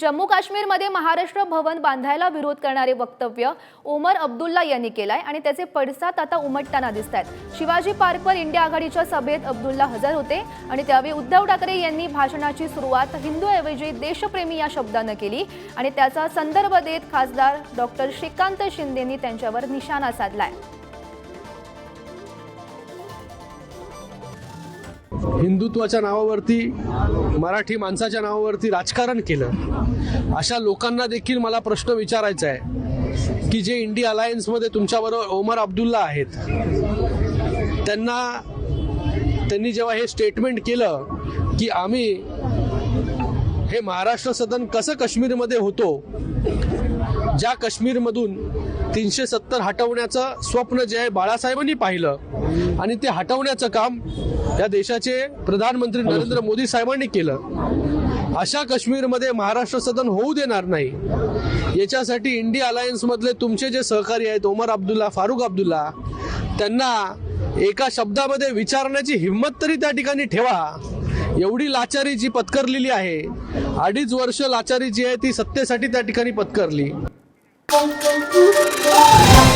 जम्मू काश्मीरमध्ये महाराष्ट्र भवन बांधायला विरोध करणारे वक्तव्य ओमर अब्दुल्ला यांनी केलाय आणि त्याचे पडसाद आता उमटताना दिसत आहेत शिवाजी पार्कवर इंडिया आघाडीच्या सभेत अब्दुल्ला हजर होते आणि त्यावेळी उद्धव ठाकरे यांनी भाषणाची सुरुवात हिंदूऐवजी देशप्रेमी या शब्दानं केली आणि त्याचा संदर्भ देत खासदार डॉक्टर श्रीकांत शिंदेंनी त्यांच्यावर निशाणा साधलाय. हिंदुत्वाच्या नावावरती मराठी माणसाच्या नावावरती राजकारण केलं अशा लोकांना देखील मला प्रश्न विचारायचा आहे की जे इंडिया अलायन्समध्ये तुमच्याबरोबर ओमर अब्दुल्ला आहेत त्यांना त्यांनी जेव्हा हे स्टेटमेंट केलं की आम्ही हे महाराष्ट्र सदन कसं काश्मीरमध्ये होतो ज्या काश्मीरमधून तीनशे सत्तर हटवण्याचं स्वप्न जे आहे बाळासाहेबांनी पाहिलं आणि ते हटवण्याचं काम या देशाचे प्रधानमंत्री नरेंद्र मोदी साहेबांनी केलं. अशा काश्मीरमध्ये महाराष्ट्र सदन होऊ देणार नाही. याच्यासाठी इंडिया अलायन्स मधले तुमचे जे सहकारी आहेत ओमर अब्दुल्ला फारुख अब्दुल्ला त्यांना एका शब्दामध्ये विचारण्याची हिंमत तरी त्या ठिकाणी ठेवा. एवढी लाचारी जी पत्करलेली आहे अडीच वर्ष लाचारी जी आहे ती सत्तेसाठी त्या ठिकाणी पत्करली. Bom, bom, bom.